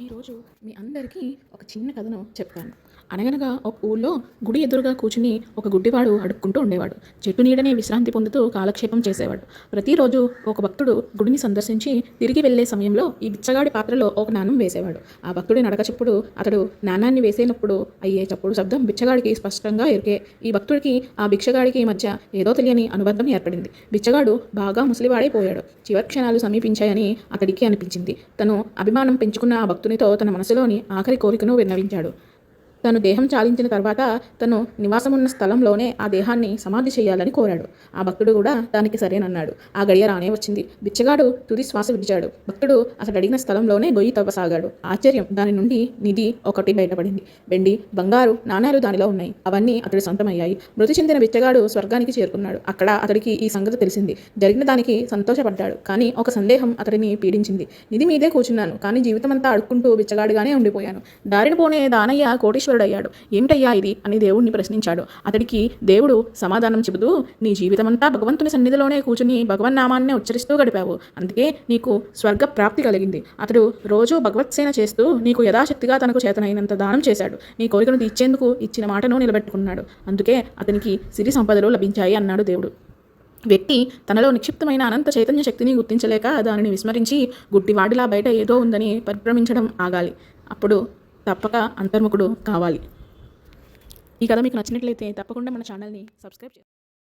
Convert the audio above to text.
ఈరోజు మీ అందరికీ ఒక చిన్న కథను చెప్తాను. అనగనగా ఒక ఊళ్ళో గుడి ఎదురుగా కూర్చుని ఒక గుడ్డివాడు అడుక్కుంటూ ఉండేవాడు. చెట్టు నీడనే విశ్రాంతి పొందుతూ కాలక్షేపం చేసేవాడు. ప్రతిరోజు ఒక భక్తుడు గుడిని సందర్శించి తిరిగి వెళ్ళే సమయంలో ఈ బిచ్చగాడి పాత్రలో ఒక నాణం వేసేవాడు. ఆ భక్తుడి నడక చెప్పుడు అతడు నాణాన్ని వేసేనప్పుడు అయ్యే చప్పుడు శబ్దం బిచ్చగాడికి స్పష్టంగా ఎరికే. ఈ భక్తుడికి ఆ భిక్షగాడికి మధ్య ఏదో తెలియని అనుబంధం ఏర్పడింది. బిచ్చగాడు బాగా ముసలివాడైపోయాడు. చివరి క్షణాలు సమీపించాయని అతడికి అనిపించింది. తను అభిమానం పెంచుకున్న ఆ భక్తునితో తన మనసులోని ఆఖరి కోరికను విన్నవించాడు. తను దేహం చాలించిన తర్వాత తను నివాసమున్న స్థలంలోనే ఆ దేహాన్ని సమాధి చేయాలని కోరాడు. ఆ భక్తుడు కూడా దానికి సరేనన్నాడు. ఆ గడియ రానే వచ్చింది. బిచ్చగాడు తుది శ్వాస విడిచాడు. భక్తుడు అతడు అడిగిన స్థలంలోనే గొయ్యి తవ్వసాగాడు. ఆశ్చర్యం దాని నుండి నిధి ఒకటి బయటపడింది. వెండి బంగారు నాణాలు దానిలో ఉన్నాయి. అవన్నీ అతడి సొంతమయ్యాయి. మృతి చెందిన బిచ్చగాడు స్వర్గానికి చేరుకున్నాడు. అక్కడ అతడికి ఈ సంగతి తెలిసింది. జరిగిన దానికి సంతోషపడ్డాడు. కానీ ఒక సందేహం అతడిని పీడించింది. నిధి మీదే కూర్చున్నాను కానీ జీవితమంతా అడుక్కుంటూ బిచ్చగాడుగానే ఉండిపోయాను. దారిన పోనే దానయ్య కోటీశ్వరుడయ్యాడు ఏమిటయ్యా ఇది? అని దేవుణ్ణి ప్రశ్నించాడు. అతడికి దేవుడు సమాధానం చెబుతూ నీ జీవితమంతా భగవంతుని సన్నిధిలోనే కూర్చుని భగవన్ నామాన్నే ఉచ్చరిస్తూ గడిపావు. అందుకే నీకు స్వర్గ ప్రాప్తి కలిగింది. అతడు రోజు భగవత్సేన చేస్తూ నీకు యథాశక్తిగా తనకు చేతనైనంత దానం చేశాడు. నీ కోరికను తీర్చేందుకు ఇచ్చిన మాటను నిలబెట్టుకున్నాడు. అందుకే అతనికి సిరి సంపదలు లభించాయి అన్నాడు దేవుడు. వ్యక్తి తనలో నిక్షిప్తమైన అనంత చైతన్య శక్తిని గుర్తించలేక దానిని విస్మరించి గుడ్డివాడిలా బయట ఏదో ఉందని పరిభ్రమించడం ఆగాలి. అప్పుడు తప్పక అంతర్ముఖుడు కావాలి. ఈ కథ మీకు నచ్చినట్లయితే తప్పకుండా మన ఛానల్ని సబ్స్క్రైబ్ చేయండి.